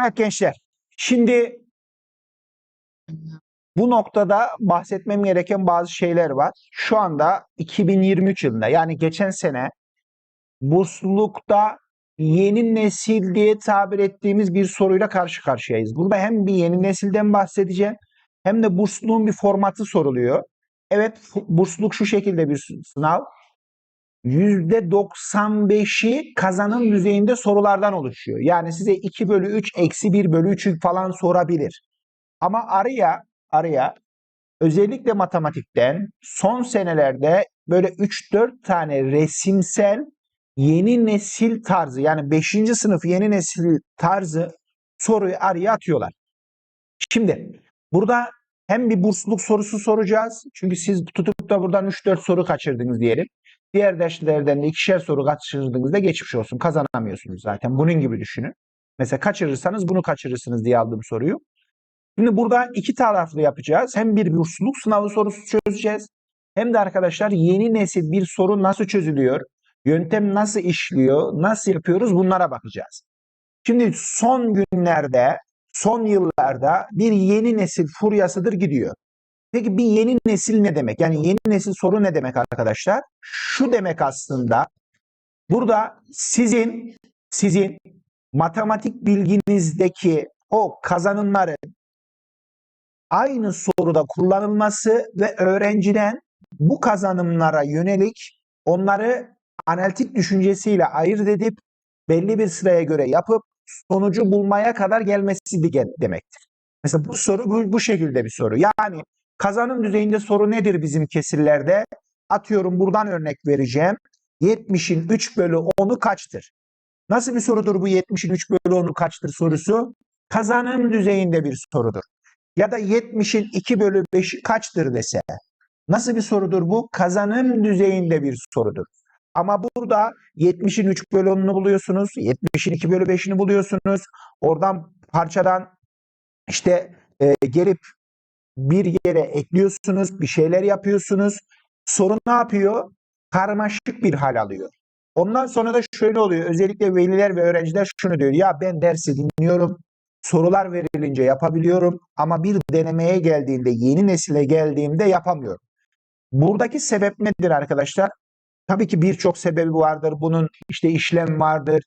Evet gençler. Şimdi bu noktada bahsetmem gereken bazı şeyler var. Şu anda 2023 yılında yani geçen sene burslulukta yeni nesil diye tabir ettiğimiz bir soruyla karşı karşıyayız. Burada hem bir yeni nesilden bahsedeceğim hem de bursluluğun bir formatı soruluyor. Evet bursluluk şu şekilde bir sı- sınav. %95'i kazanım düzeyinde sorulardan oluşuyor. Yani size 2 bölü 3, eksi 1 bölü 3'ü falan sorabilir. Ama araya, araya özellikle matematikten son senelerde böyle 3-4 tane resimsel yeni nesil tarzı yani 5. sınıf yeni nesil tarzı soruyu araya atıyorlar. Şimdi burada hem bir bursluluk sorusu soracağız. Çünkü siz tutup da buradan 3-4 soru kaçırdınız diyelim. Diğer derslerden de ikişer soru kaçırdığınızda geçmiş olsun. Kazanamıyorsunuz zaten. Bunun gibi düşünün. Mesela kaçırırsanız bunu kaçırırsınız diye aldığım soruyu. Şimdi burada iki taraflı yapacağız. Hem bir bursluluk sınavı sorusu çözeceğiz. Hem de arkadaşlar yeni nesil bir soru nasıl çözülüyor? Yöntem nasıl işliyor? Nasıl yapıyoruz? Bunlara bakacağız. Şimdi son günlerde, son yıllarda bir yeni nesil furyasıdır gidiyor. Peki bir yeni nesil ne demek? Yani yeni nesil soru ne demek arkadaşlar? Şu demek aslında. Burada sizin sizin matematik bilginizdeki o kazanımların aynı soruda kullanılması ve öğrenciden bu kazanımlara yönelik onları analitik düşüncesiyle ayırt edip belli bir sıraya göre yapıp sonucu bulmaya kadar gelmesi de- demektir. Mesela bu soru bu, bu şekilde bir soru. Yani kazanım düzeyinde soru nedir bizim kesirlerde? Atıyorum buradan örnek vereceğim. 70'in 3 bölü 10'u kaçtır? Nasıl bir sorudur bu 70'in 3 bölü 10'u kaçtır sorusu? Kazanım düzeyinde bir sorudur. Ya da 70'in 2 bölü 5'i kaçtır dese. Nasıl bir sorudur bu? Kazanım düzeyinde bir sorudur. Ama burada 70'in 3 bölü 10'unu buluyorsunuz. 70'in 2 bölü 5'ini buluyorsunuz. Oradan parçadan işte e, gelip bir yere ekliyorsunuz. Bir şeyler yapıyorsunuz. Soru ne yapıyor? Karmaşık bir hal alıyor. Ondan sonra da şöyle oluyor. Özellikle veliler ve öğrenciler şunu diyor. Ya ben dersi dinliyorum. Sorular verilince yapabiliyorum ama bir denemeye geldiğinde, yeni nesile geldiğimde yapamıyorum. Buradaki sebep nedir arkadaşlar? Tabii ki birçok sebebi vardır. Bunun işte işlem vardır,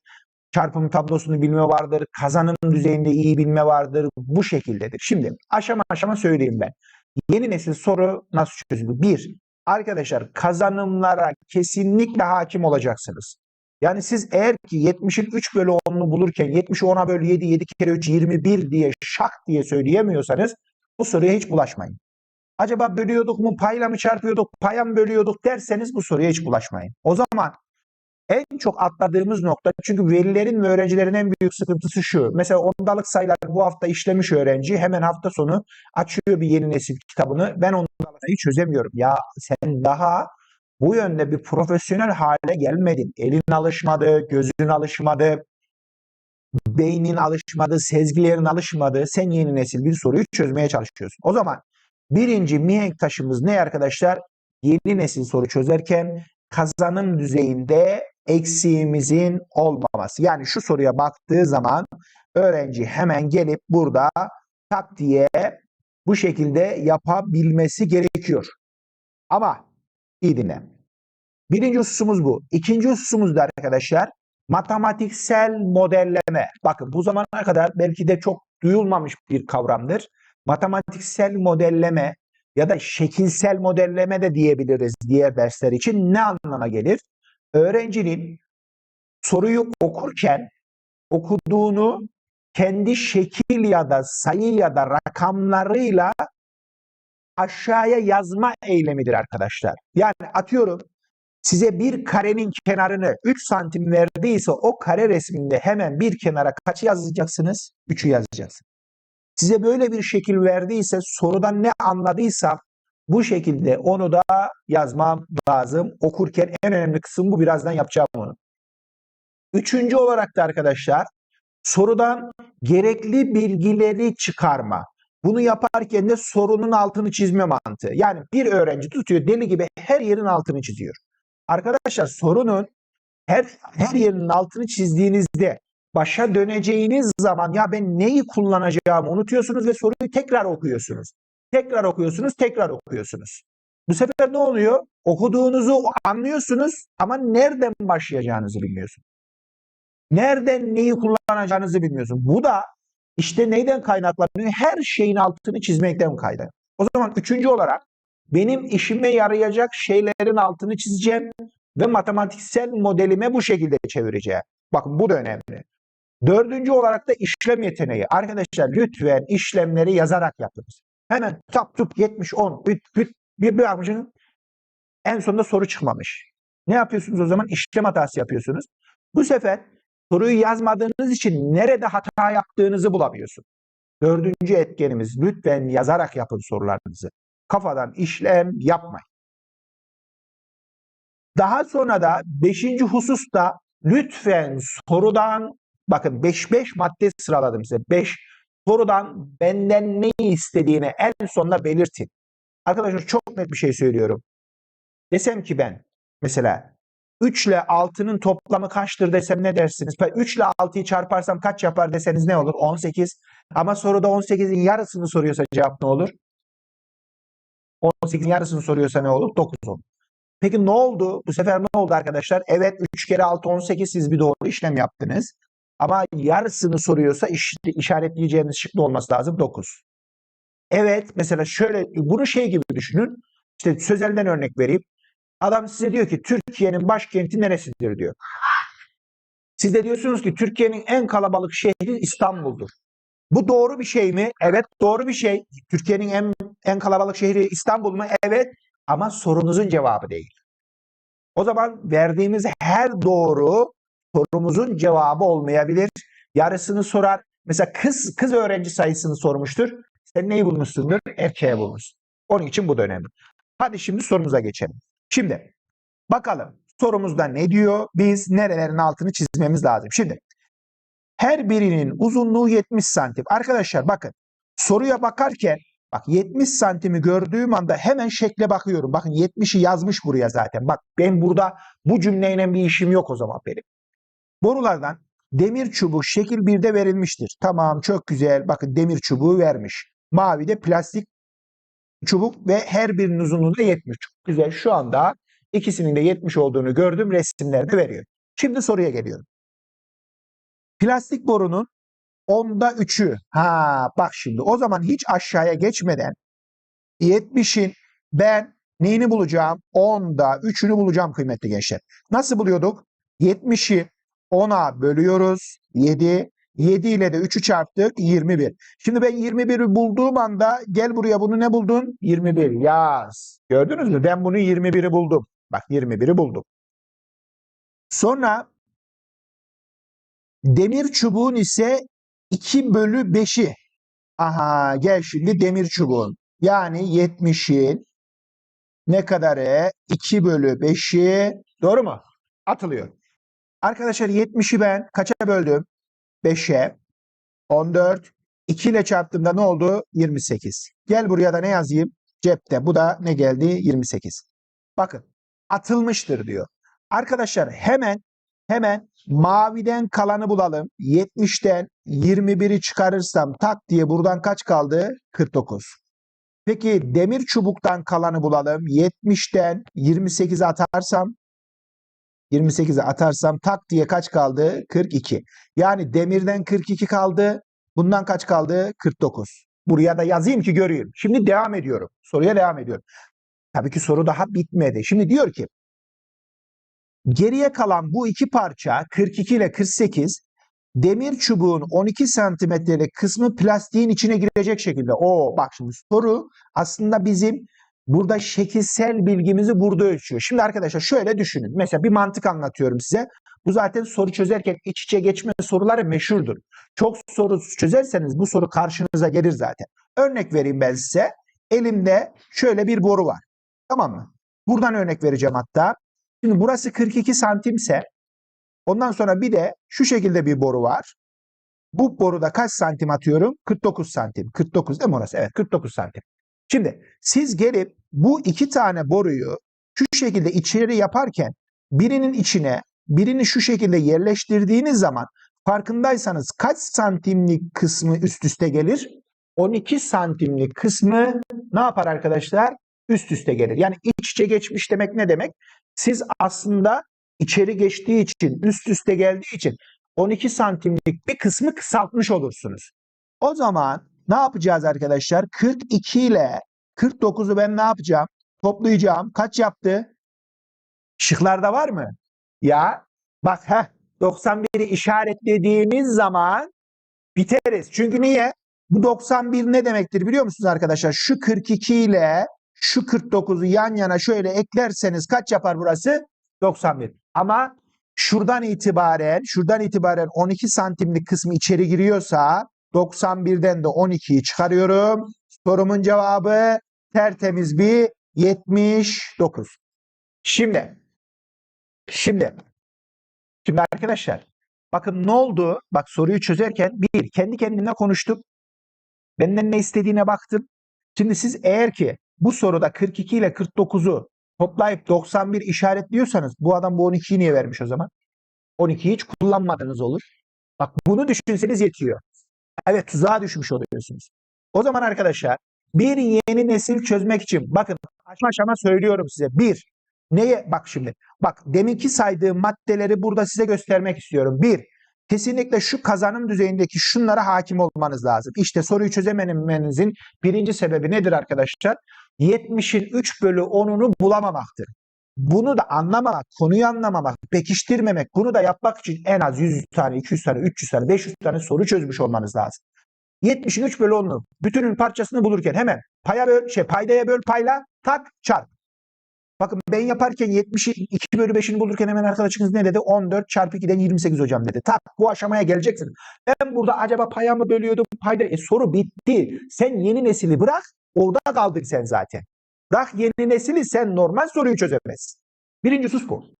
çarpım tablosunu bilme vardır, kazanım düzeyinde iyi bilme vardır. Bu şekildedir. Şimdi aşama aşama söyleyeyim ben. Yeni nesil soru nasıl çözülür? Bir, arkadaşlar kazanımlara kesinlikle hakim olacaksınız. Yani siz eğer ki 70'in 3 bölü 10'unu bulurken 70'i 10'a bölü 7, 7 kere 3 21 diye şak diye söyleyemiyorsanız bu soruya hiç bulaşmayın. Acaba bölüyorduk mu, payla mı çarpıyorduk, paya mı bölüyorduk derseniz bu soruya hiç bulaşmayın. O zaman en çok atladığımız nokta çünkü velilerin ve öğrencilerin en büyük sıkıntısı şu. Mesela ondalık sayılar bu hafta işlemiş öğrenci hemen hafta sonu açıyor bir yeni nesil kitabını. Ben ondalık sayıyı çözemiyorum. Ya sen daha bu yönde bir profesyonel hale gelmedin. Elin alışmadı, gözün alışmadı, beynin alışmadı, sezgilerin alışmadı. Sen yeni nesil bir soruyu çözmeye çalışıyorsun. O zaman birinci mihenk taşımız ne arkadaşlar? Yeni nesil soru çözerken kazanım düzeyinde eksiğimizin olmaması. Yani şu soruya baktığı zaman öğrenci hemen gelip burada tak diye bu şekilde yapabilmesi gerekiyor. Ama iyi dinle. Birinci hususumuz bu. İkinci hususumuz da arkadaşlar matematiksel modelleme. Bakın bu zamana kadar belki de çok duyulmamış bir kavramdır. Matematiksel modelleme ya da şekilsel modelleme de diyebiliriz diğer dersler için ne anlama gelir? Öğrencinin soruyu okurken okuduğunu kendi şekil ya da sayı ya da rakamlarıyla aşağıya yazma eylemidir arkadaşlar. Yani atıyorum size bir karenin kenarını 3 santim verdiyse o kare resminde hemen bir kenara kaç yazacaksınız? 3'ü yazacaksınız. Size böyle bir şekil verdiyse sorudan ne anladıysam bu şekilde onu da yazmam lazım. Okurken en önemli kısım bu. Birazdan yapacağım onu. Üçüncü olarak da arkadaşlar sorudan gerekli bilgileri çıkarma. Bunu yaparken de sorunun altını çizme mantığı. Yani bir öğrenci tutuyor deli gibi her yerin altını çiziyor. Arkadaşlar sorunun her her yerinin altını çizdiğinizde başa döneceğiniz zaman ya ben neyi kullanacağımı unutuyorsunuz ve soruyu tekrar okuyorsunuz. Tekrar okuyorsunuz, tekrar okuyorsunuz. Bu sefer ne oluyor? Okuduğunuzu anlıyorsunuz ama nereden başlayacağınızı bilmiyorsunuz. Nereden neyi kullanacağınızı bilmiyorsunuz. Bu da işte neyden kaynaklanıyor? Her şeyin altını çizmekten kaynaklanıyor. O zaman üçüncü olarak benim işime yarayacak şeylerin altını çizeceğim ve matematiksel modelime bu şekilde çevireceğim. Bakın bu da önemli. Dördüncü olarak da işlem yeteneği. Arkadaşlar lütfen işlemleri yazarak yapınız. Hemen tap tup 70 10 büt büt bir bakmışsınız. En sonunda soru çıkmamış. Ne yapıyorsunuz o zaman? İşlem hatası yapıyorsunuz. Bu sefer soruyu yazmadığınız için nerede hata yaptığınızı bulamıyorsunuz. Dördüncü etkenimiz lütfen yazarak yapın sorularınızı. Kafadan işlem yapmayın. Daha sonra da beşinci hususta lütfen sorudan bakın 5-5 madde sıraladım size. 5 sorudan benden ne istediğini en sonunda belirtin. Arkadaşlar çok net bir şey söylüyorum. Desem ki ben mesela 3 ile 6'nın toplamı kaçtır desem ne dersiniz? Ben 3 ile 6'yı çarparsam kaç yapar deseniz ne olur? 18. Ama soruda 18'in yarısını soruyorsa cevap ne olur? 18'in yarısını soruyorsa ne olur? 9 olur. Peki ne oldu? Bu sefer ne oldu arkadaşlar? Evet 3 kere 6 18 siz bir doğru işlem yaptınız. Ama yarısını soruyorsa iş, işaretleyeceğiniz şık ne olması lazım? 9. Evet mesela şöyle bunu şey gibi düşünün. İşte sözelden örnek vereyim. Adam size diyor ki Türkiye'nin başkenti neresidir diyor. Siz de diyorsunuz ki Türkiye'nin en kalabalık şehri İstanbul'dur. Bu doğru bir şey mi? Evet doğru bir şey. Türkiye'nin en, en kalabalık şehri İstanbul mu? Evet ama sorunuzun cevabı değil. O zaman verdiğimiz her doğru sorumuzun cevabı olmayabilir. Yarısını sorar. Mesela kız kız öğrenci sayısını sormuştur. Sen neyi bulmuşsundur? Erkeğe bulmuşsun. Onun için bu da önemli. Hadi şimdi sorumuza geçelim. Şimdi bakalım sorumuzda ne diyor? Biz nerelerin altını çizmemiz lazım. Şimdi her birinin uzunluğu 70 santim. Arkadaşlar bakın soruya bakarken bak 70 santimi gördüğüm anda hemen şekle bakıyorum. Bakın 70'i yazmış buraya zaten. Bak ben burada bu cümleyle bir işim yok o zaman benim. Borulardan demir çubuğu şekil 1'de verilmiştir. Tamam çok güzel. Bakın demir çubuğu vermiş. Mavi de plastik çubuk ve her birinin uzunluğu da 70. Çok güzel. Şu anda ikisinin de 70 olduğunu gördüm. Resimlerde veriyor. Şimdi soruya geliyorum. Plastik borunun onda 3'ü. Ha bak şimdi o zaman hiç aşağıya geçmeden 70'in ben neyini bulacağım? 10'da 3'ünü bulacağım kıymetli gençler. Nasıl buluyorduk? 70'i 10'a bölüyoruz. 7. 7 ile de 3'ü çarptık 21. Şimdi ben 21'i bulduğum anda gel buraya bunu ne buldun? 21 yaz. Gördünüz mü? Ben bunu 21'i buldum. Bak 21'i buldum. Sonra demir çubuğun ise 2 bölü 5'i. Aha gel şimdi demir çubuğun. Yani 70'in ne kadarı? 2 bölü 5'i. Doğru mu? Atılıyor. Arkadaşlar 70'i ben kaça böldüm? 5'e. 14. 2 ile çarptığımda ne oldu? 28. Gel buraya da ne yazayım? Cepte. Bu da ne geldi? 28. Bakın atılmıştır diyor. Arkadaşlar hemen hemen maviden kalanı bulalım. 70'ten 21'i çıkarırsam tak diye buradan kaç kaldı? 49. Peki demir çubuktan kalanı bulalım. 70'ten 28'e atarsam 28'e atarsam tak diye kaç kaldı? 42. Yani demirden 42 kaldı. Bundan kaç kaldı? 49. Buraya da yazayım ki göreyim. Şimdi devam ediyorum. Soruya devam ediyorum. Tabii ki soru daha bitmedi. Şimdi diyor ki geriye kalan bu iki parça 42 ile 48 demir çubuğun 12 santimetrelik kısmı plastiğin içine girecek şekilde. O bak şimdi soru aslında bizim Burada şekilsel bilgimizi burada ölçüyor. Şimdi arkadaşlar şöyle düşünün. Mesela bir mantık anlatıyorum size. Bu zaten soru çözerken iç içe geçme soruları meşhurdur. Çok soru çözerseniz bu soru karşınıza gelir zaten. Örnek vereyim ben size. Elimde şöyle bir boru var. Tamam mı? Buradan örnek vereceğim hatta. Şimdi burası 42 santimse ondan sonra bir de şu şekilde bir boru var. Bu boruda kaç santim atıyorum? 49 santim. 49 değil mi orası? Evet 49 santim. Şimdi siz gelip bu iki tane boruyu şu şekilde içeri yaparken birinin içine birini şu şekilde yerleştirdiğiniz zaman Farkındaysanız kaç santimlik kısmı üst üste gelir? 12 santimlik kısmı ne yapar arkadaşlar? Üst üste gelir. Yani iç içe geçmiş demek ne demek? Siz aslında içeri geçtiği için, üst üste geldiği için 12 santimlik bir kısmı kısaltmış olursunuz. O zaman ne yapacağız arkadaşlar? 42 ile 49'u ben ne yapacağım? Toplayacağım. Kaç yaptı? Şıklarda var mı? Ya bak heh 91'i işaretlediğimiz zaman biteriz. Çünkü niye? Bu 91 ne demektir biliyor musunuz arkadaşlar? Şu 42 ile şu 49'u yan yana şöyle eklerseniz kaç yapar burası? 91. Ama şuradan itibaren, şuradan itibaren 12 santimlik kısmı içeri giriyorsa 91'den de 12'yi çıkarıyorum. Sorumun cevabı tertemiz bir 79. Şimdi Şimdi, şimdi arkadaşlar bakın ne oldu? Bak soruyu çözerken bir kendi kendime konuştum. Benden ne istediğine baktım. Şimdi siz eğer ki bu soruda 42 ile 49'u toplayıp 91 işaretliyorsanız bu adam bu 12'yi niye vermiş o zaman? 12'yi hiç kullanmadınız olur. Bak bunu düşünseniz yetiyor. Evet tuzağa düşmüş oluyorsunuz. O zaman arkadaşlar bir yeni nesil çözmek için bakın aşama aşama söylüyorum size. Bir, neye bak şimdi Bak deminki saydığım maddeleri burada size göstermek istiyorum. Bir, kesinlikle şu kazanım düzeyindeki şunlara hakim olmanız lazım. İşte soruyu çözememenizin birinci sebebi nedir arkadaşlar? 70'in 3 bölü 10'unu bulamamaktır. Bunu da anlamamak, konuyu anlamamak, pekiştirmemek, bunu da yapmak için en az 100 tane, 200 tane, 300 tane, 500 tane soru çözmüş olmanız lazım. 70'in 3 bölü 10'unu bütünün parçasını bulurken hemen paya böl, şey paydaya böl payla tak çarp. Bakın ben yaparken 70'i 2 bölü 5'ini bulurken hemen arkadaşınız ne dedi? 14 çarpı 2'den 28 hocam dedi. Tak bu aşamaya geleceksin. Ben burada acaba paya mı bölüyordum? Payda. E, soru bitti. Sen yeni nesili bırak. Orada kaldın sen zaten. Bırak yeni nesili sen normal soruyu çözemezsin. Birinci sus bu.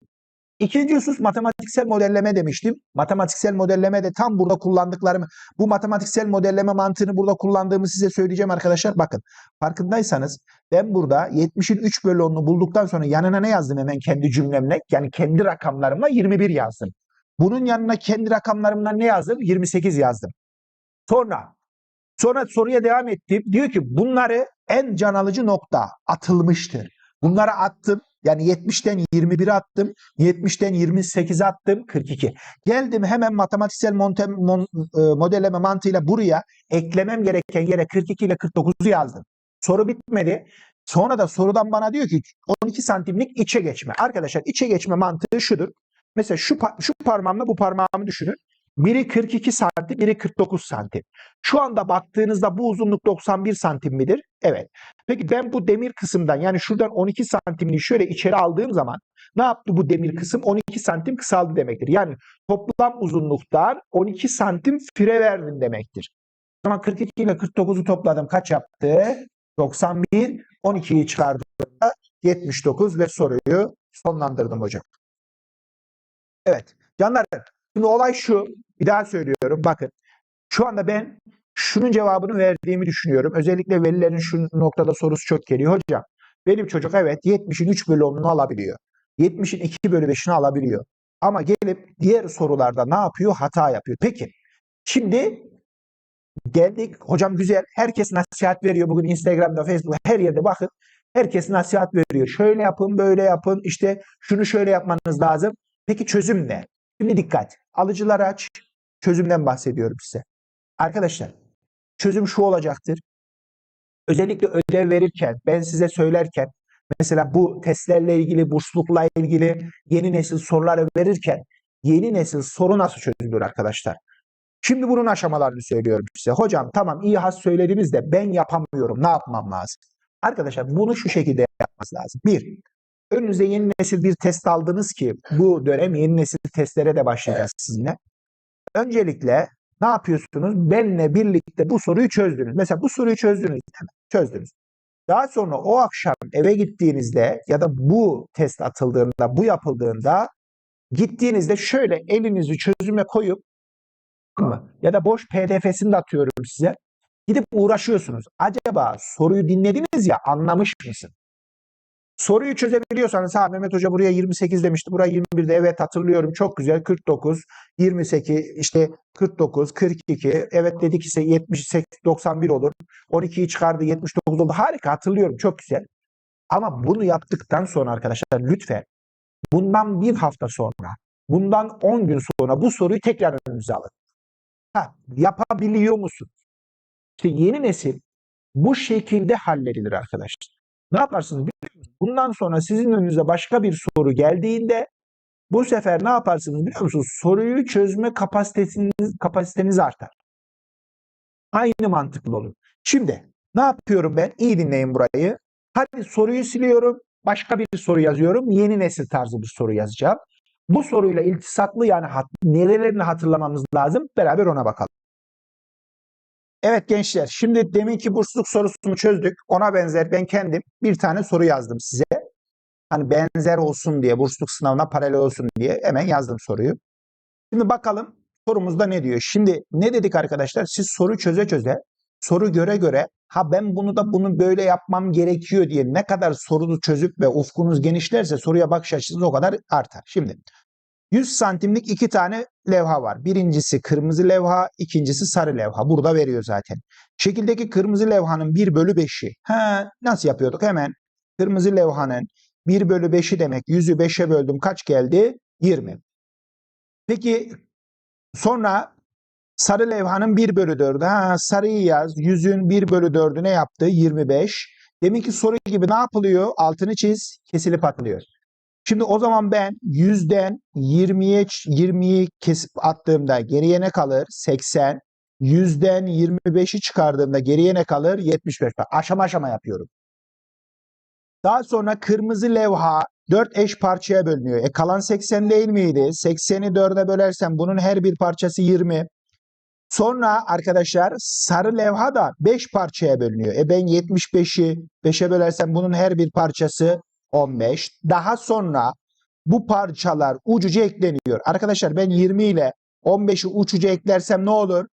İkinci husus matematiksel modelleme demiştim. Matematiksel modelleme de tam burada kullandıklarımı, bu matematiksel modelleme mantığını burada kullandığımı size söyleyeceğim arkadaşlar. Bakın farkındaysanız ben burada 70'in 3 bölü 10'unu bulduktan sonra yanına ne yazdım hemen kendi cümlemle? Yani kendi rakamlarımla 21 yazdım. Bunun yanına kendi rakamlarımla ne yazdım? 28 yazdım. Sonra sonra soruya devam ettim. Diyor ki bunları en can alıcı nokta atılmıştır. Bunları attım. Yani 70'ten 21 attım. 70'ten 28 attım. 42. Geldim hemen matematiksel monte, mon, e, modelleme mantığıyla buraya eklemem gereken yere 42 ile 49'u yazdım. Soru bitmedi. Sonra da sorudan bana diyor ki 12 santimlik içe geçme. Arkadaşlar içe geçme mantığı şudur. Mesela şu, şu parmağımla bu parmağımı düşünün. Biri 42 santim, biri 49 santim. Şu anda baktığınızda bu uzunluk 91 santim midir? Evet. Peki ben bu demir kısımdan yani şuradan 12 santimliği şöyle içeri aldığım zaman ne yaptı bu demir kısım? 12 santim kısaldı demektir. Yani toplam uzunluktan 12 santim fire verdim demektir. O zaman 42 ile 49'u topladım. Kaç yaptı? 91. 12'yi çıkardığımda 79 ve soruyu sonlandırdım hocam. Evet. Canlar şimdi olay şu. Bir daha söylüyorum. Bakın. Şu anda ben şunun cevabını verdiğimi düşünüyorum. Özellikle velilerin şu noktada sorusu çok geliyor. Hocam benim çocuk evet 70'in 3 bölü 10'unu alabiliyor. 70'in 2 bölü 5'ini alabiliyor. Ama gelip diğer sorularda ne yapıyor? Hata yapıyor. Peki şimdi geldik. Hocam güzel. Herkes nasihat veriyor. Bugün Instagram'da, Facebook'ta her yerde bakın. Herkes nasihat veriyor. Şöyle yapın, böyle yapın. İşte şunu şöyle yapmanız lazım. Peki çözüm ne? Şimdi dikkat. Alıcıları aç. Çözümden bahsediyorum size. Arkadaşlar çözüm şu olacaktır. Özellikle ödev verirken, ben size söylerken, mesela bu testlerle ilgili, burslukla ilgili yeni nesil soruları verirken, yeni nesil soru nasıl çözülür arkadaşlar? Şimdi bunun aşamalarını söylüyorum size. Hocam tamam iyi has söylediniz de ben yapamıyorum. Ne yapmam lazım? Arkadaşlar bunu şu şekilde yapmanız lazım. Bir, önünüze yeni nesil bir test aldınız ki bu dönem yeni nesil testlere de başlayacağız sizinle. Öncelikle ne yapıyorsunuz? Benle birlikte bu soruyu çözdünüz. Mesela bu soruyu çözdünüz. Çözdünüz. Daha sonra o akşam eve gittiğinizde ya da bu test atıldığında, bu yapıldığında gittiğinizde şöyle elinizi çözüme koyup ya da boş pdf'sini de atıyorum size. Gidip uğraşıyorsunuz. Acaba soruyu dinlediniz ya anlamış mısın? Soruyu çözebiliyorsanız ha Mehmet Hoca buraya 28 demişti. Buraya 21'de evet hatırlıyorum. Çok güzel. 49, 28 işte 49, 42. Evet dedik ise 78, 91 olur. 12'yi çıkardı 79 oldu. Harika hatırlıyorum. Çok güzel. Ama bunu yaptıktan sonra arkadaşlar lütfen bundan bir hafta sonra, bundan 10 gün sonra bu soruyu tekrar önünüze alın. Ha, yapabiliyor musun? İşte yeni nesil bu şekilde halledilir arkadaşlar. Ne yaparsınız biliyor musunuz? Bundan sonra sizin önünüze başka bir soru geldiğinde bu sefer ne yaparsınız biliyor musunuz? Soruyu çözme kapasiteniz, kapasiteniz artar. Aynı mantıklı olur. Şimdi ne yapıyorum ben? İyi dinleyin burayı. Hadi soruyu siliyorum. Başka bir soru yazıyorum. Yeni nesil tarzı bir soru yazacağım. Bu soruyla iltisaklı yani hat, nerelerini hatırlamamız lazım? Beraber ona bakalım. Evet gençler, şimdi deminki bursluluk sorusunu çözdük. Ona benzer ben kendim bir tane soru yazdım size. Hani benzer olsun diye, bursluluk sınavına paralel olsun diye hemen yazdım soruyu. Şimdi bakalım sorumuzda ne diyor? Şimdi ne dedik arkadaşlar? Siz soru çöze çöze, soru göre göre ha ben bunu da bunu böyle yapmam gerekiyor diye ne kadar soruyu çözüp ve ufkunuz genişlerse soruya bakış açınız o kadar artar. Şimdi 100 santimlik iki tane levha var. Birincisi kırmızı levha, ikincisi sarı levha. Burada veriyor zaten. Şekildeki kırmızı levhanın 1 bölü 5'i. Ha, nasıl yapıyorduk? Hemen kırmızı levhanın 1 bölü 5'i demek. 100'ü 5'e böldüm. Kaç geldi? 20. Peki sonra sarı levhanın 1 bölü 4'ü. Ha, sarıyı yaz. 100'ün 1 bölü 4'ü ne yaptı? 25. Deminki soru gibi ne yapılıyor? Altını çiz. Kesilip atılıyor. Şimdi o zaman ben 100'den 20'ye 20'yi kesip attığımda geriye ne kalır? 80. 100'den 25'i çıkardığımda geriye ne kalır? 75. Bak, aşama aşama yapıyorum. Daha sonra kırmızı levha 4 eş parçaya bölünüyor. E kalan 80 değil miydi? 80'i 4'e bölersem bunun her bir parçası 20. Sonra arkadaşlar sarı levha da 5 parçaya bölünüyor. E ben 75'i 5'e bölersem bunun her bir parçası 15. Daha sonra bu parçalar ucuca ekleniyor. Arkadaşlar ben 20 ile 15'i ucuca eklersem ne olur?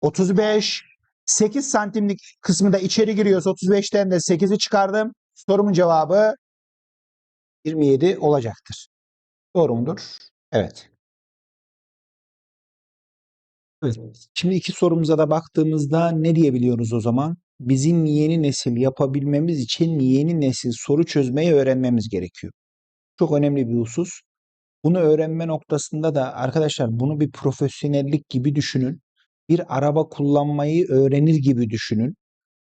35. 8 santimlik kısmı da içeri giriyorsa 35'ten de 8'i çıkardım. Sorumun cevabı 27 olacaktır. Doğru mudur? Evet. Evet. Şimdi iki sorumuza da baktığımızda ne diyebiliyoruz o zaman? Bizim yeni nesil yapabilmemiz için yeni nesil soru çözmeyi öğrenmemiz gerekiyor. Çok önemli bir husus. Bunu öğrenme noktasında da arkadaşlar bunu bir profesyonellik gibi düşünün. Bir araba kullanmayı öğrenir gibi düşünün.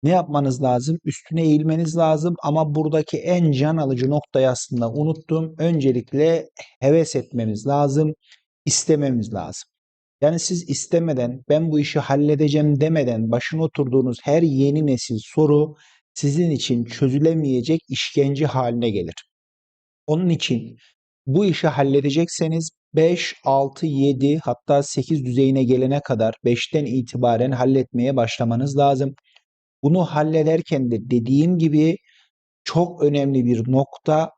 Ne yapmanız lazım? Üstüne eğilmeniz lazım ama buradaki en can alıcı noktayı aslında unuttum. Öncelikle heves etmemiz lazım, istememiz lazım. Yani siz istemeden ben bu işi halledeceğim demeden başına oturduğunuz her yeni nesil soru sizin için çözülemeyecek işkence haline gelir. Onun için bu işi halledecekseniz 5, 6, 7 hatta 8 düzeyine gelene kadar 5'ten itibaren halletmeye başlamanız lazım. Bunu hallederken de dediğim gibi çok önemli bir nokta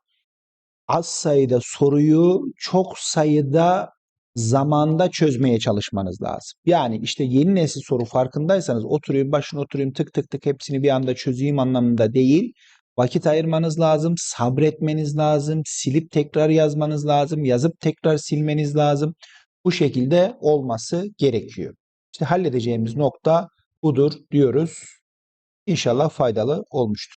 az sayıda soruyu çok sayıda zamanda çözmeye çalışmanız lazım. Yani işte yeni nesil soru farkındaysanız oturayım başına oturayım tık tık tık hepsini bir anda çözeyim anlamında değil. Vakit ayırmanız lazım, sabretmeniz lazım, silip tekrar yazmanız lazım, yazıp tekrar silmeniz lazım. Bu şekilde olması gerekiyor. İşte halledeceğimiz nokta budur diyoruz. İnşallah faydalı olmuştur.